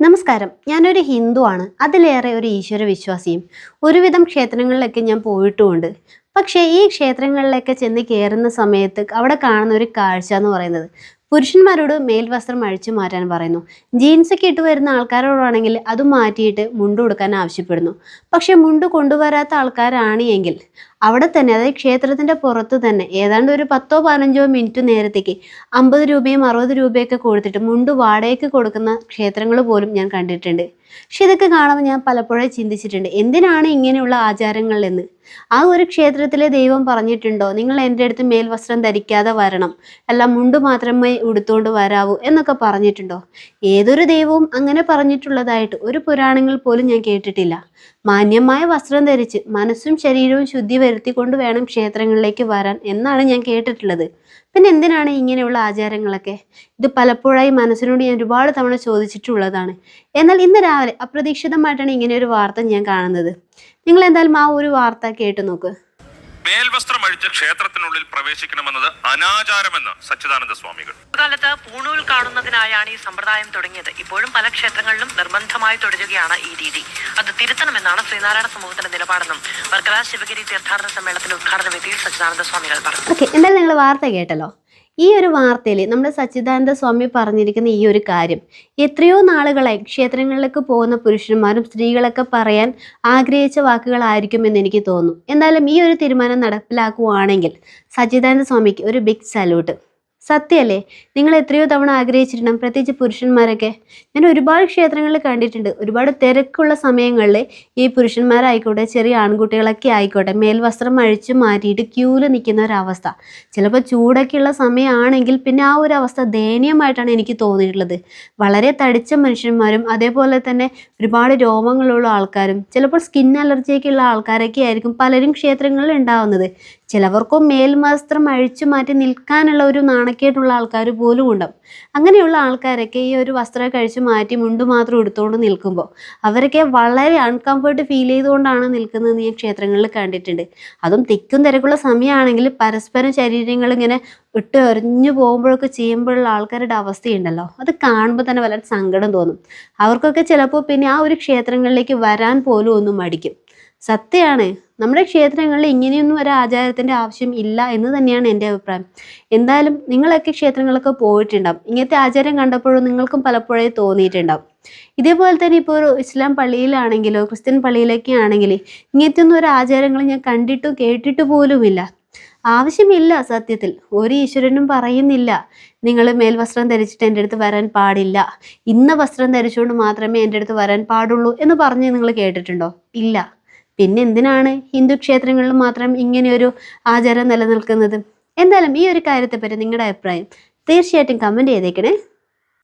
നമസ്കാരം. ഞാനൊരു ഹിന്ദുവാണ് അതിലേറെ ഒരു ഈശ്വര വിശ്വാസിയും ഒരുവിധം ക്ഷേത്രങ്ങളിലൊക്കെ ഞാൻ പോയിട്ടുമുണ്ട്. പക്ഷേ ഈ ക്ഷേത്രങ്ങളിലൊക്കെ ചെന്ന് കയറുന്ന സമയത്ത് അവിടെ കാണുന്ന ഒരു കാഴ്ച എന്ന് പറയുന്നത് പുരുഷന്മാരോട് മേൽവസ്ത്രം അഴിച്ചു മാറ്റാൻ പറയുന്നു. ജീൻസൊക്കെ ഇട്ട് വരുന്ന ആൾക്കാരോടാണെങ്കിൽ അത് മാറ്റിയിട്ട് മുണ്ട് കൊടുക്കാൻ ആവശ്യപ്പെടുന്നു. പക്ഷെ മുണ്ട് കൊണ്ടുവരാത്ത ആൾക്കാരാണ് എങ്കിൽ അവിടെ തന്നെ അതായത് ക്ഷേത്രത്തിന്റെ പുറത്ത് തന്നെ ഏതാണ്ട് ഒരു പത്തോ പതിനഞ്ചോ മിനിറ്റ് നേരത്തേക്ക് അമ്പത് രൂപയും അറുപത് രൂപയൊക്കെ കൊടുത്തിട്ട് മുണ്ട് വാടകയ്ക്ക് കൊടുക്കുന്ന ക്ഷേത്രങ്ങൾ പോലും ഞാൻ കണ്ടിട്ടുണ്ട്. പക്ഷെ ഇതൊക്കെ കാണുമ്പോൾ ഞാൻ പലപ്പോഴും ചിന്തിച്ചിട്ടുണ്ട് എന്തിനാണ് ഇങ്ങനെയുള്ള ആചാരങ്ങൾ എന്ന്? ആ ഒരു ക്ഷേത്രത്തിലെ ദൈവം പറഞ്ഞിട്ടുണ്ടോ? നിങ്ങൾ എന്റെ അടുത്ത് മേൽവസ്ത്രം ധരിക്കാതെ വരണം അല്ല മുണ്ട് മാത്രമേ ഉടുത്തുകൊണ്ട് വരാവൂ എന്നൊക്കെ പറഞ്ഞിട്ടുണ്ടോ? ഏതൊരു ദൈവവും അങ്ങനെ പറഞ്ഞിട്ടുള്ളതായിട്ട് ഒരു പുരാണങ്ങൾ പോലും ഞാൻ കേട്ടിട്ടില്ല. മാന്യമായ വസ്ത്രം ധരിച്ച് മനസ്സും ശരീരവും ശുദ്ധി വരുത്തിക്കൊണ്ട് വേണം ക്ഷേത്രങ്ങളിലേക്ക് വരാൻ എന്നാണ് ഞാൻ കേട്ടിട്ടുള്ളത്. പിന്നെ എന്തിനാണ് ഇങ്ങനെയുള്ള ആചാരങ്ങളൊക്കെ? ഇത് പലപ്പോഴായി മനസ്സിനോട് ഞാൻ ഒരുപാട് തവണ ചോദിച്ചിട്ടുള്ളതാണ്. എന്നാൽ ഇന്ന് രാവിലെ അപ്രതീക്ഷിതമായിട്ടാണ് ഇങ്ങനെ ഒരു വാർത്ത ഞാൻ കാണുന്നത്. നിങ്ങൾ എന്തായാലും ആ ഒരു വാർത്ത കേട്ടു നോക്ക്. മേൽവസ്ത്രം അഴിച്ച് ക്ഷേത്രത്തിനുള്ളിൽ പ്രവേശിക്കണമെന്നത് അനാചാരമെന്ന് സച്ചിദാനന്ദ സ്വാമികൾ. കാലത്ത് പൂണൂൽ കാണുന്നതിനായാണ് ഈ സമ്പ്രദായം തുടങ്ങിയത്. ഇപ്പോഴും പല ക്ഷേത്രങ്ങളിലും നിർബന്ധമായി തുടരുകയാണ് ഈ രീതി. അത് തിരുത്തണമെന്നാണ് ശ്രീനാരായണ സമൂഹത്തിന്റെ നിലപാടെന്നും വർക്കല ശിവഗിരി തീർത്ഥാടന സമ്മേളനത്തിന്റെ ഉദ്ഘാടന വേദിയിൽ സച്ചിദാനന്ദ സ്വാമികൾ പറഞ്ഞു. എന്തായാലും നിങ്ങൾ വാർത്ത കേട്ടല്ലോ. ഈ ഒരു വാർത്തയിൽ നമ്മുടെ സച്ചിദാനന്ദ സ്വാമി പറഞ്ഞിരിക്കുന്ന ഈ ഒരു കാര്യം എത്രയോ നാളുകളായി ക്ഷേത്രങ്ങളിലേക്ക് പോകുന്ന പുരുഷന്മാരും സ്ത്രീകളൊക്കെ പറയാൻ ആഗ്രഹിച്ച വാക്കുകളായിരിക്കും എന്ന് എനിക്ക് തോന്നുന്നു. എന്തായാലും ഈ ഒരു തീരുമാനം നടപ്പിലാക്കുകയാണെങ്കിൽ സച്ചിദാനന്ദ സ്വാമിക്ക് ഒരു ബിഗ് സല്യൂട്ട് സത്യമല്ലേ? നിങ്ങൾ എത്രയോ തവണ ആഗ്രഹിച്ചിട്ടുണ്ടാകും പ്രത്യേകിച്ച് പുരുഷന്മാരൊക്കെ. ഞാൻ ഒരുപാട് ക്ഷേത്രങ്ങളിൽ കണ്ടിട്ടുണ്ട്. ഒരുപാട് തിരക്കുള്ള സമയങ്ങളിൽ ഈ പുരുഷന്മാരായിക്കോട്ടെ ചെറിയ ആൺകുട്ടികളൊക്കെ ആയിക്കോട്ടെ മേൽവസ്ത്രം അഴിച്ചു മാറ്റിയിട്ട് ക്യൂവിൽ നിൽക്കുന്ന ഒരവസ്ഥ. ചിലപ്പോൾ ചൂടൊക്കെയുള്ള സമയമാണെങ്കിൽ പിന്നെ ആ ഒരു അവസ്ഥ ദയനീയമായിട്ടാണ് എനിക്ക് തോന്നിയിട്ടുള്ളത്. വളരെ തടിച്ച മനുഷ്യന്മാരും അതേപോലെ തന്നെ ഒരുപാട് രോഗങ്ങളുള്ള ആൾക്കാരും ചിലപ്പോൾ സ്കിൻ അലർജിയൊക്കെ ഉള്ള ആൾക്കാരൊക്കെ ആയിരിക്കും പലരും ക്ഷേത്രങ്ങളിൽ ഉണ്ടാവുന്നത്. ചിലവർക്കും മേൽവസ്ത്രം അഴിച്ചു മാറ്റി നിൽക്കാനുള്ള ഒരു നാണക്കേട്ടുള്ള ആൾക്കാർ പോലും ഉണ്ടാവും അങ്ങനെയുള്ള ആൾക്കാരൊക്കെ ഈ ഒരു വസ്ത്രം കഴിച്ചു മാറ്റി മുണ്ട് മാത്രം എടുത്തുകൊണ്ട് നിൽക്കുമ്പോൾ അവരൊക്കെ വളരെ അൺകംഫർട്ട് ഫീൽ ചെയ്തുകൊണ്ടാണ് നിൽക്കുന്നത് ഞാൻ ക്ഷേത്രങ്ങളിൽ കണ്ടിട്ടുണ്ട്. അതും തിക്കും തിരക്കുള്ള സമയമാണെങ്കിൽ പരസ്പരം ശരീരങ്ങൾ ഇങ്ങനെ ഇട്ട് എറിഞ്ഞു പോകുമ്പോഴൊക്കെ ചെയ്യുമ്പോഴുള്ള ആൾക്കാരുടെ അവസ്ഥയുണ്ടല്ലോ. അത് കാണുമ്പോൾ തന്നെ വളരെ സങ്കടം തോന്നും. അവർക്കൊക്കെ ചിലപ്പോൾ പിന്നെ ആ ഒരു ക്ഷേത്രങ്ങളിലേക്ക് വരാൻ പോലും ഒന്നും മടിക്കും. സത്യമാണ്. നമ്മുടെ ക്ഷേത്രങ്ങളിൽ ഇങ്ങനെയൊന്നും ഒരു ആചാരത്തിന്റെ ആവശ്യം ഇല്ല എന്ന് തന്നെയാണ് എന്റെ അഭിപ്രായം. എന്തായാലും നിങ്ങളൊക്കെ ക്ഷേത്രങ്ങളൊക്കെ പോയിട്ടുണ്ടാവും. ഇങ്ങനത്തെ ആചാരം കണ്ടപ്പോഴും നിങ്ങൾക്കും പലപ്പോഴേ തോന്നിയിട്ടുണ്ടാവും. ഇതേപോലെ തന്നെ ഇപ്പോൾ ഒരു ഇസ്ലാം പള്ളിയിലാണെങ്കിലോ ക്രിസ്ത്യൻ പള്ളിയിലൊക്കെ ആണെങ്കിൽ ഇങ്ങനത്തെ ഒന്നും ഒരു ആചാരങ്ങൾ ഞാൻ കണ്ടിട്ടും കേട്ടിട്ട് പോലുമില്ല. ആവശ്യമില്ല സത്യത്തിൽ. ഒരു ഈശ്വരനും പറയുന്നില്ല. നിങ്ങൾ മേൽവസ്ത്രം ധരിച്ചിട്ട് എന്റെ അടുത്ത് വരാൻ പാടില്ല. ഇന്ന വസ്ത്രം ധരിച്ചുകൊണ്ട് മാത്രമേ എന്റെ അടുത്ത് വരാൻ പാടുള്ളൂ എന്ന് പറഞ്ഞ് നിങ്ങൾ കേട്ടിട്ടുണ്ടോ? ഇല്ല. പിന്നെ എന്തിനാണ് ഹിന്ദു ക്ഷേത്രങ്ങളിൽ മാത്രം ഇങ്ങനെയൊരു ആചാരം നിലനിൽക്കുന്നത്? എന്തായാലും ഈ ഒരു കാര്യത്തെപ്പറ്റി നിങ്ങളുടെ അഭിപ്രായം തീർച്ചയായിട്ടും കമന്റ് ചെയ്തേക്കണേ.